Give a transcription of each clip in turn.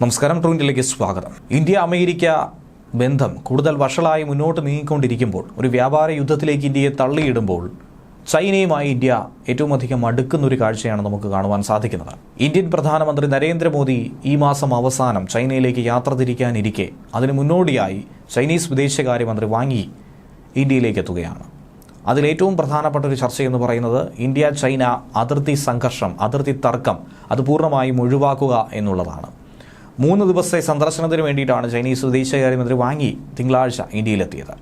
നമസ്കാരം ട്രൂന്റിലേക്ക് സ്വാഗതം. India America ബന്ധം കൂടുതൽ വഷളായി മുന്നോട്ട് നീങ്ങിക്കൊണ്ടിരിക്കുമ്പോൾ ഒരു വ്യാപാര യുദ്ധത്തിലേക്ക് ഇന്ത്യയെ തള്ളിയിടുമ്പോൾ ചൈനയുമായി ഇന്ത്യ ഏറ്റവും അധികം അടുക്കുന്ന ഒരു കാഴ്ചയാണ് നമുക്ക് കാണുവാൻ സാധിക്കുന്നത്. ഇന്ത്യൻ പ്രധാനമന്ത്രി നരേന്ദ്രമോദി ഈ മാസം അവസാനം ചൈനയിലേക്ക് യാത്ര തിരിക്കാനിരിക്കെ അതിന് മുന്നോടിയായി ചൈനീസ് വിദേശകാര്യമന്ത്രി വാങ്ങി ഇന്ത്യയിലേക്ക് എത്തുകയാണ്. അതിലേറ്റവും പ്രധാനപ്പെട്ട ഒരു ചർച്ച എന്ന് പറയുന്നത് ഇന്ത്യ ചൈന അതിർത്തി സംഘർഷം അതിർത്തി തർക്കം അത് പൂർണമായും ഒഴിവാക്കുക എന്നുള്ളതാണ്. മൂന്ന് ദിവസത്തെ സന്ദർശനത്തിന് വേണ്ടിയിട്ടാണ് ചൈനീസ് വിദേശകാര്യമന്ത്രി വാങ്ങി തിങ്കളാഴ്ച ഇന്ത്യയിലെത്തിയത്.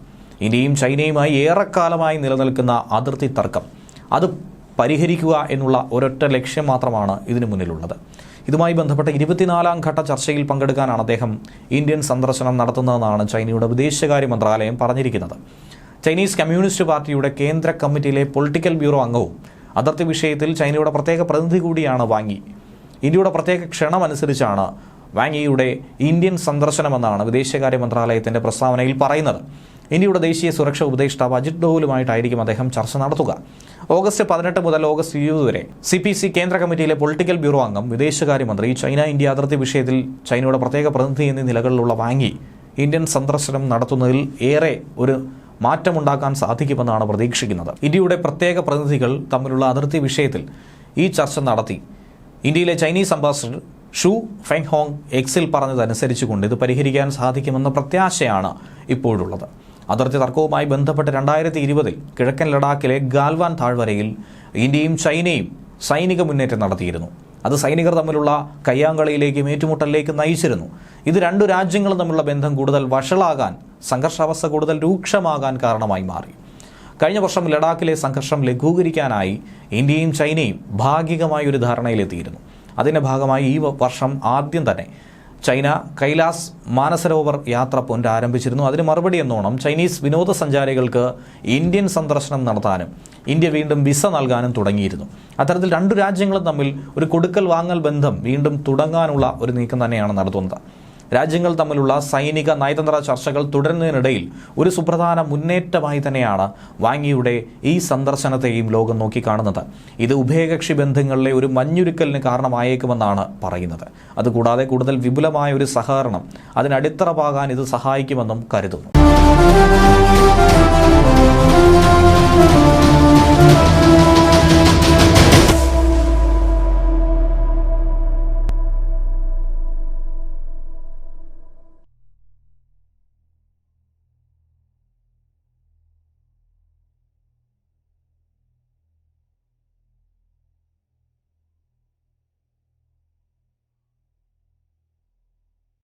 ഇന്ത്യയും ചൈനയുമായി ഏറെക്കാലമായി നിലനിൽക്കുന്ന അതിർത്തി തർക്കം. അത് പരിഹരിക്കുക എന്നുള്ള ഒരൊറ്റ ലക്ഷ്യം മാത്രമാണ് ഇതിനു മുന്നിലുള്ളത്. ഇതുമായി ബന്ധപ്പെട്ട ഇരുപത്തിനാലാം ഘട്ട ചർച്ചയിൽ പങ്കെടുക്കാനാണ് അദ്ദേഹം ഇന്ത്യൻ സന്ദർശനം നടത്തുന്നതെന്നാണ് ചൈനയുടെ വിദേശകാര്യ മന്ത്രാലയം പറഞ്ഞിരിക്കുന്നത്. ചൈനീസ് കമ്മ്യൂണിസ്റ്റ് പാർട്ടിയുടെ കേന്ദ്ര കമ്മിറ്റിയിലെ പൊളിറ്റിക്കൽ ബ്യൂറോ അംഗവും അതിർത്തി വിഷയത്തിൽ ചൈനയുടെ പ്രത്യേക പ്രതിനിധി കൂടിയാണ് വാങ്ങി. ഇന്ത്യയുടെ പ്രത്യേക ക്ഷണമനുസരിച്ചാണ് വാങ്ങിയുടെ ഇന്ത്യൻ സന്ദർശനമെന്നാണ് വിദേശകാര്യ മന്ത്രാലയത്തിന്റെ പ്രസ്താവനയിൽ പറയുന്നത്. ഇന്ത്യയുടെ ദേശീയ സുരക്ഷാ ഉപദേഷ്ടാവ് അജിത് ഡോവലുമായിട്ടായിരിക്കും അദ്ദേഹം ചർച്ച നടത്തുക. ഓഗസ്റ്റ് പതിനെട്ട് മുതൽ ഓഗസ്റ്റ് ഇരുപത് വരെ സി പി സി കേന്ദ്ര കമ്മിറ്റിയിലെ പൊളിറ്റിക്കൽ ബ്യൂറോ അംഗം വിദേശകാര്യമന്ത്രി ചൈന ഇന്ത്യ അതിർത്തി വിഷയത്തിൽ ചൈനയുടെ പ്രത്യേക പ്രതിനിധി എന്നീ നിലകളിലുള്ള വാങ്ങി ഇന്ത്യൻ സന്ദർശനം നടത്തുന്നതിൽ ഏറെ ഒരു മാറ്റമുണ്ടാക്കാൻ സാധിക്കുമെന്നാണ് പ്രതീക്ഷിക്കുന്നത്. ഇന്ത്യയുടെ പ്രത്യേക പ്രതിനിധികൾ തമ്മിലുള്ള അതിർത്തി വിഷയത്തിൽ ഈ ചർച്ച നടത്തി. ഇന്ത്യയിലെ Chinese ambassador Xu Feng Hong എക്സിൽ പറഞ്ഞതനുസരിച്ചുകൊണ്ട് ഇത് പരിഹരിക്കാൻ സാധിക്കുമെന്ന പ്രത്യാശയാണ് ഇപ്പോഴുള്ളത്. അതിർത്തി തർക്കവുമായി ബന്ധപ്പെട്ട് രണ്ടായിരത്തി ഇരുപതിൽ കിഴക്കൻ ലഡാക്കിലെ ഗാൽവാൻ താഴ്വരയിൽ ഇന്ത്യയും ചൈനയും സൈനിക മുന്നേറ്റം നടത്തിയിരുന്നു. അത് സൈനികർ തമ്മിലുള്ള കയ്യാങ്കളിയിലേക്കും ഏറ്റുമുട്ടലിലേക്കും നയിച്ചിരുന്നു. ഇത് രണ്ടു രാജ്യങ്ങളും തമ്മിലുള്ള ബന്ധം കൂടുതൽ വഷളാകാൻ സംഘർഷാവസ്ഥ കൂടുതൽ രൂക്ഷമാകാൻ കാരണമായി മാറി. കഴിഞ്ഞ വർഷം ലഡാക്കിലെ സംഘർഷം ലഘൂകരിക്കാനായി ഇന്ത്യയും ചൈനയും ഭാഗികമായി ഒരു ധാരണയിലെത്തിയിരുന്നു. അതിന്റെ ഭാഗമായി ഈ വർഷം ആദ്യം തന്നെ ചൈന കൈലാസ് മാനസരോവർ യാത്ര പുനരാരംഭിച്ചിരുന്നു അതിന് മറുപടി എന്നോണം ചൈനീസ് വിനോദസഞ്ചാരികൾക്ക് ഇന്ത്യൻ സന്ദർശനം നടത്താനും ഇന്ത്യ വീണ്ടും വിസ നൽകാനും തുടങ്ങിയിരുന്നു. അത്തരത്തിൽ രണ്ടു രാജ്യങ്ങളും തമ്മിൽ ഒരു കൊടുക്കൽ വാങ്ങൽ ബന്ധം വീണ്ടും തുടങ്ങാനുള്ള ഒരു നീക്കം തന്നെയാണ് നടത്തുന്നത്. രാജ്യങ്ങൾ തമ്മിലുള്ള സൈനിക നയതന്ത്ര ചർച്ചകൾ തുടരുന്നതിനിടയിൽ ഒരു സുപ്രധാന മുന്നേറ്റമായി തന്നെയാണ് വാങ്ങിയുടെ ഈ സന്ദർശനത്തെയും ലോകം നോക്കിക്കാണുന്നത്. ഇത് ഉഭയകക്ഷി ബന്ധങ്ങളിലെ ഒരു മഞ്ഞുരുക്കലിന് കാരണമായേക്കുമെന്നാണ് പറയുന്നത്. അതുകൂടാതെ കൂടുതൽ വിപുലമായ ഒരു സഹകരണം അതിനടിത്തറ പാകാൻ ഇത് സഹായിക്കുമെന്നും കരുതുന്നു.